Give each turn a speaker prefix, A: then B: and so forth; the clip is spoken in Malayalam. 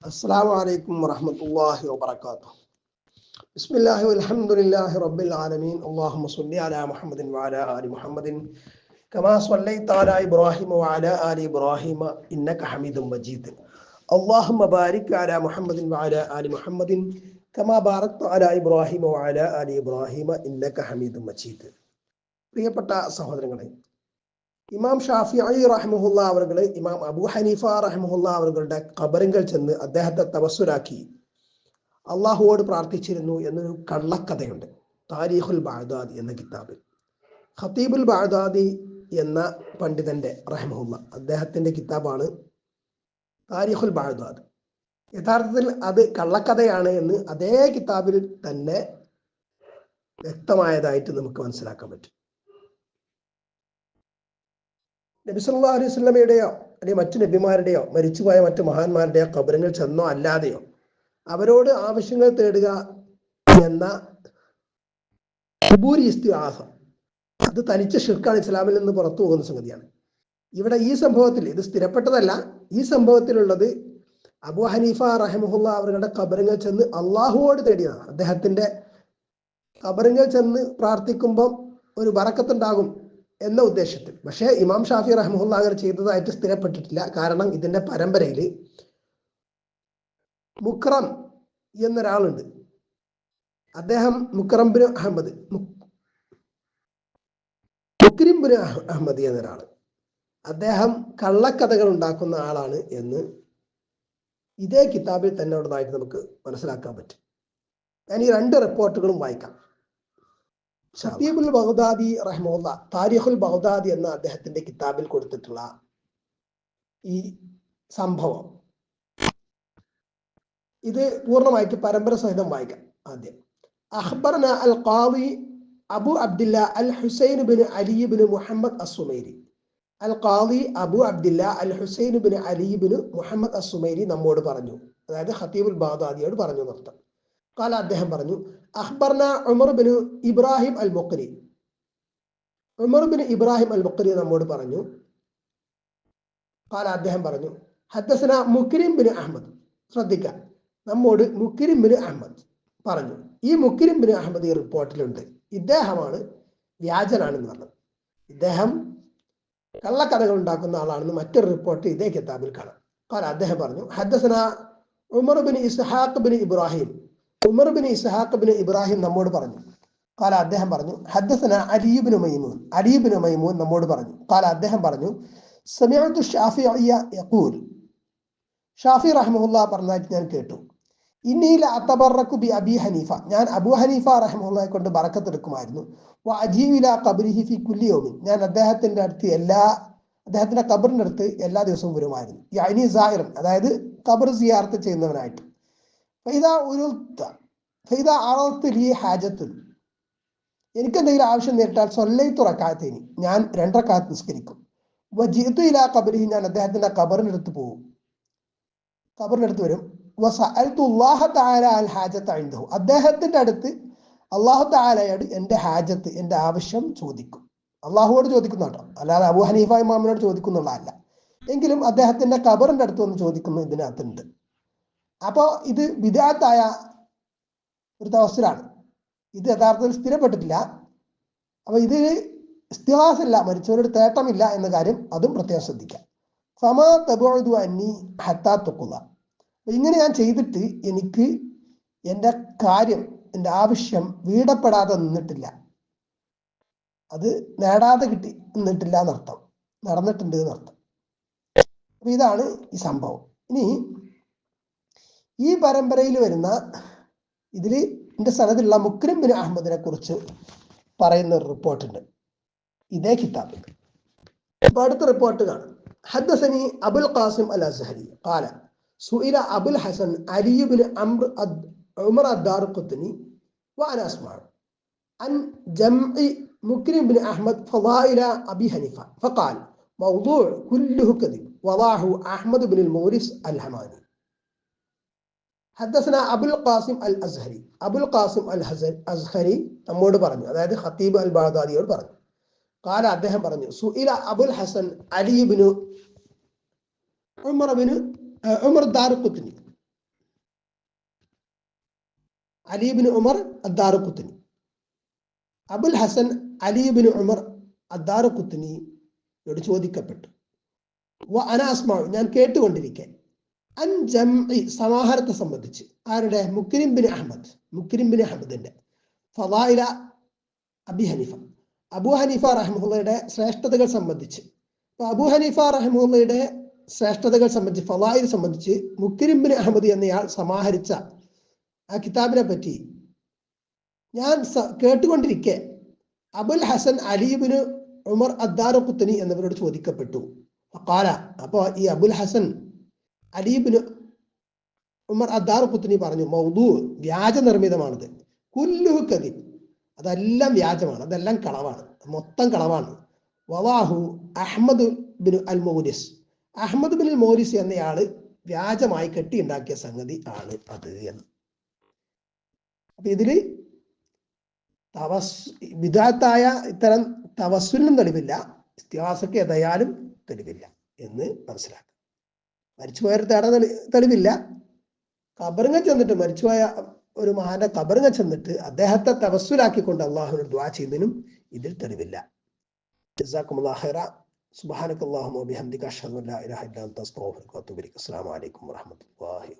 A: السلام عليكم ورحمة الله وبركاته بسم الله والحمد لله رب العالمين اللهم صل على محمد وعلى آل محمد كما صليت على إبراهيم وعلى آل إبراهيم إنك حميد مجيد اللهم بارك على محمد وعلى آل محمد كما باركت على إبراهيم وعلى آل إبراهيم إنك حميد مجيد പ്രിയപ്പെട്ട സഹോദരങ്ങളെ ഇമാം ഷാഫി അലി റഹ്മുല്ല അവർകൾ ഇമാം അബു ഹനീഫ റഹ്മുല്ല അവരുടെ ഖബറിങ്കൽ ചെന്ന് അദ്ദേഹത്തെ തപസ്സുരാക്കി. അള്ളാഹുവോട് പ്രാർത്ഥിച്ചിരുന്നു എന്നൊരു കള്ളക്കഥയുണ്ട്. താരീഖുൽ ബാഗ്ദാദി എന്ന കിതാബിൽ. ഖത്തീബുൽ ബാഗ്ദാദി എന്ന പണ്ഡിതന്റെ റഹ്മുല്ല അദ്ദേഹത്തിന്റെ കിതാബാണ് താരീഖുൽ ബാഗ്ദാദ്. യഥാർത്ഥത്തിൽ അത് കള്ളക്കഥയാണ് എന്ന് അതേ കിതാബിൽ തന്നെ വ്യക്തമായതായിട്ട് നമുക്ക് മനസ്സിലാക്കാൻ പറ്റും. നബി സല്ലല്ലാഹു അലൈഹി സ്വലമയുടെയോ അല്ലെങ്കിൽ മറ്റു നബിമാരുടെയോ മരിച്ചുപോയ മറ്റു മഹാന്മാരുടെയോ കബരങ്ങൾ ചെന്നോ അല്ലാതെയോ അവരോട് ആവശ്യങ്ങൾ തേടുക എന്ന ഇസ്തിഹാസം അത് തനിച്ച ഷിർക്കാണ് ഇസ്ലാമിൽ നിന്ന് പുറത്തു പോകുന്ന സംഗതിയാണ്. ഇവിടെ ഈ സംഭവത്തിൽ ഇത് സ്ഥിരപ്പെട്ടതല്ല ഈ സംഭവത്തിലുള്ളത് അബു ഹനീഫ റഹമുല്ല അവരുടെ കബരങ്ങൾ ചെന്ന് അള്ളാഹുവോട് തേടിയതാണ്. അദ്ദേഹത്തിന്റെ കബറിങ്ങൾ ചെന്ന് പ്രാർത്ഥിക്കുമ്പോൾ ഒരു ബറക്കത്തുണ്ടാകും എന്ന ഉദ്ദേശത്തിൽ. പക്ഷേ ഇമാം ഷാഫി റഹ്മുല്ല അങ്ങനെ ചെയ്തതായിട്ട് സ്ഥിരപ്പെട്ടിട്ടില്ല. കാരണം ഇതിന്റെ പരമ്പരയിൽ മുക്രം എന്നൊരാളുണ്ട്. അദ്ദേഹം മുക്രംബിന് അഹമ്മദ് മുക്രിംബിന് അഹമ്മദ് എന്നൊരാൾ അദ്ദേഹം കള്ളക്കഥകൾ ഉണ്ടാക്കുന്ന ആളാണ് എന്ന് ഇതേ കിതാബിൽ തന്നെ ഉള്ളതായിട്ട് നമുക്ക് മനസ്സിലാക്കാൻ പറ്റും. ഞാൻ ഈ രണ്ട് റിപ്പോർട്ടുകളും വായിക്കാം. ഷത്തീബുൽ ബഗ്ദാദി റഹ്മുല്ല താരിഖുൽ ബഗ്ദാദി എന്ന അദ്ദേഹത്തിന്റെ കിതാബിൽ കൊടുത്തിട്ടുള്ള ഈ സംഭവം. ഇത് പൂർണമായിട്ട് പരമ്പര സഹിതം വായിക്കാം ആദ്യം. അഹ്ബർന അൽ ഖാദി അബു അബ്ദില്ല അൽ ഹുസൈൻ ബിൻ അലി ബിൻ മുഹമ്മദ് അസുമൈരി. അൽ ഖാദി അബു അബ്ദില്ല അൽ ഹുസൈൻ ബിൻ അലി ബിൻ മുഹമ്മദ് അസുമൈരി നമ്മോട് പറഞ്ഞു. അതായത് ഖത്തീബുൽ ബാദാദിയോട് പറഞ്ഞു നിർത്തം. കാല അദ്ദേഹം പറഞ്ഞു അഹ്ബർന ഉമർ ബിൻ ഇബ്രാഹിം അൽ മുക്കരി ഉമർ ബിൻ ഇബ്രാഹിം അൽ മുക്കരി നമ്മോട് പറഞ്ഞു കാല അദ്ദേഹം പറഞ്ഞു ഹദ്സന മുക്കിരിം ബിൻ അഹമ്മദ് ശ്രദ്ധിക്കുക നമ്മോട് മുക്കിരിം ബിൻ അഹമ്മദ് പറഞ്ഞു. ഈ മുക്കിരിം ബിൻ അഹമ്മദ് ഈ റിപ്പോർട്ടിലുണ്ട്. ഇദ്ദേഹമാണ് വ്യാജനാണെന്ന് പറഞ്ഞത് ഇദ്ദേഹം കള്ളക്കഥകൾ ഉണ്ടാക്കുന്ന ആളാണെന്ന് മറ്റൊരു റിപ്പോർട്ട് ഇതേ കിതാബിൽ കാണാം. കാല അദ്ദേഹം പറഞ്ഞു ഹദ്ദസന ഉമർ ബിൻ ഇസ്ഹാഖ് ബിൻ ഇബ്രാഹിം. ഉമർ ബിൻ ഇസ്ഹാഖ് ബിൻ ഇബ്രാഹിം നമ്മോട് പറഞ്ഞു. കാല അദ്ദേഹം പറഞ്ഞു ഹദ്ദസന അലീബിന് മൈമൂൻ. അലീബിന് മൈമൂൻ നമ്മോട് പറഞ്ഞു. കാല അദ്ദേഹം പറഞ്ഞു സമയത്തു ഷാഫി യഖൂൽ. ഷാഫി റഹ്മുല്ല പറഞ്ഞതായിട്ട് ഞാൻ കേട്ടു. ഇന്നീല അത്തബറക്കു ബി അബി ഹനീഫ. ഞാൻ അബു ഹനീഫ റഹ്മുല്ലായി കൊണ്ട് ബറക്കത്തെടുക്കുമായിരുന്നു. വ അജീവില കബരിഹി ഫി കുല്ലിയോമിൻ ഞാൻ അദ്ദേഹത്തിന്റെ അടുത്ത് എല്ലാ അദ്ദേഹത്തിന്റെ കബറിന്റെ അടുത്ത് എല്ലാ ദിവസവും വരുമായിരുന്നു. അതായത് കബർ സിയാർത്ത് ചെയ്യുന്നവനായിട്ട്. ഫൈദ ഉരുത്ത ഫൈദ അറത്ത് ലീ ഹാജത്ത് എനിക്ക് എന്തെങ്കിലും ആവശ്യം നേരിട്ടാൽ സൊല്ലൈ തുറക്കാത്തേനി ഞാൻ രണ്ടറക്കാത്ത് നിസ്കരിക്കും. വജീത്തു ഇലാ കബരി ഞാൻ അദ്ദേഹത്തിന്റെ കബറിനടുത്ത് പോകും കബറിനടുത്ത് വരും. അദ്ദേഹത്തിന്റെ അടുത്ത് അള്ളാഹു താലയോട് എന്റെ ഹാജത്ത് എന്റെ ആവശ്യം ചോദിക്കും. അള്ളാഹുവോട് ചോദിക്കുന്ന കേട്ടോ. അല്ലാതെ അബു ഹനീഫ ഇമാമിനോട് ചോദിക്കുന്നുള്ളതല്ല. എങ്കിലും അദ്ദേഹത്തിന്റെ കബറിന്റെ അടുത്ത് വന്ന് ചോദിക്കുന്നു ഇതിനകത്തുണ്ട്. അപ്പോൾ ഇത് വിദാത്തായ ഒരു തവസ്സിലാണ് ഇത് യഥാർത്ഥത്തിൽ സ്ഥിരപ്പെട്ടിട്ടില്ല. അപ്പൊ ഇത് സ്ഥിവാസില്ല മരിച്ചവരോട് തേട്ടമില്ല എന്ന കാര്യം അതും പ്രത്യേകം ശ്രദ്ധിക്കാം. സമാ തബുഅദു അന്നി ഹത്താ തൊക്കുക ഇങ്ങനെ ഞാൻ ചെയ്തിട്ട് എനിക്ക് എന്റെ കാര്യം എന്റെ ആവശ്യം വീടപ്പെടാതെ നിന്നിട്ടില്ല. അത് നേടാതെ കിട്ടി നിന്നിട്ടില്ല എന്നർത്ഥം. നടന്നിട്ടുണ്ട് എന്നർത്ഥം. അപ്പൊ ഇതാണ് ഈ സംഭവം. ഇനി ഈ പരമ്പരയിൽ വരുന്ന ഇതിൽ എൻ്റെ സ്ഥലത്തുള്ള മുക്രിം ബിൻ അഹമ്മദിനെ കുറിച്ച് പറയുന്ന ഒരു റിപ്പോർട്ടുണ്ട് ഇതേ കിതാബിൽ അപ്പൊ അടുത്ത റിപ്പോർട്ട് കാണാം حدثني أبو القاسم الأزهري قال سئل أبو الحسن علي بن عمرو عمر الدار قطني وأنا أسمع عن جمع مكرم بن أحمد فضائل أبي حنيفة فقال موضوع كله كذب وضعه أحمد بن المورس الحماني حدثنا أبو القاسم الأزهري أبو القاسم الأزهري നമ്മോട് പറഞ്ഞു അതായത് ഖത്തീബ് അൽ ബാദാദിയോട് പറഞ്ഞു കാല അദ്ദേഹം പറഞ്ഞു സുഇല അബുൽ ഹസൻ അലിബിനു ഉമർബിന് ഉമർ ദാറുഖുത്തിനി അലീബിൻ ഉമർ അദ്ദാർ കുത്തിനി അബുൽ ഹസൻ അലീബിൻ ഉമർ അദ്ദാർ കുത്തിനിയോട് ചോദിക്കപ്പെട്ടു വ അനാസ്മാവ് ഞാൻ കേട്ടുകൊണ്ടിരിക്കെ അൻ ജംഇ സമാഹാരത്തെ സംബന്ധിച്ച് ആരുടെ? മുക്രിം ബിൻ അഹമ്മദ് മുക്രിം ബിൻ അഹമ്മദിന്റെ ഫവായില അബി ഹനീഫ. അബു ഹനീഫ റഹ്മുള്ളയുടെ ശ്രേഷ്ഠതകൾ സംബന്ധിച്ച്. അപ്പൊ അബു ഹനീഫ റഹ്മുള്ളയുടെ ശ്രേഷ്ഠതകൾ സംബന്ധിച്ച് ഫവായിൽ സംബന്ധിച്ച് മുക്രിം ബിൻ അഹമ്മദ് എന്നയാൾ സമാഹരിച്ച ആ കിതാബിനെ പറ്റി ഞാൻ കേട്ടുകൊണ്ടിരിക്കെ അബുൽ ഹസൻ അലീബിന് ഉമർ അദ്ദാർ കുത്തനി എന്നിവരോട് ചോദിക്കപ്പെട്ടു. കാല അപ്പോ ഈ അബുൽ ഹസൻ അലീബിന് ഉമർ അദ്ദാർ പറഞ്ഞു മൗദു വ്യാജ നിർമ്മിതമാണിത് കുല്ലുഹു കതി അതെല്ലാം വ്യാജമാണ് അതെല്ലാം കളവാണ് മൊത്തം കളവാണ്. വവാഹു അഹമ്മദ് ബിൻ അൽ മോരിസ് അഹമ്മദ് ബിൻ അൽ മോരിസ് എന്നയാൾ വ്യാജമായി കെട്ടിയുണ്ടാക്കിയ സംഗതി ആണ് അത് എന്ന്. അപ്പൊ ഇതിൽ തവസ് വിദാത്തായ ഇത്തരം തവസ്സുലിനും തെളിവില്ല ഇസ്തിഹാസക്ക് ഏതായാലും തെളിവില്ല എന്ന് മനസ്സിലാക്കുക മരിച്ചുപോയൊരു തേട തെളി- തെളിവില്ല. കബറിങ്ങ ചെന്നിട്ട് മരിച്ചുപോയ ഒരു മഹാന്റെ കബറിങ്ങ ചെന്നിട്ട് അദ്ദേഹത്തെ തവസ്സുലാക്കിക്കൊണ്ട് അള്ളാഹുവിന് ദ്വാ ചെയ്യുന്നതിനും ഇതിൽ തെളിവില്ല. സുബാനക്കാഹുബി ഖൈറ. സുബ്ഹാനക്കല്ലാഹുമ്മ വബിഹംദിക അഷ്ഹദു അൻ ലാ ഇലാഹ ഇല്ല അൻത. അലൈക്കും വറഹ്മത്തുള്ളാഹി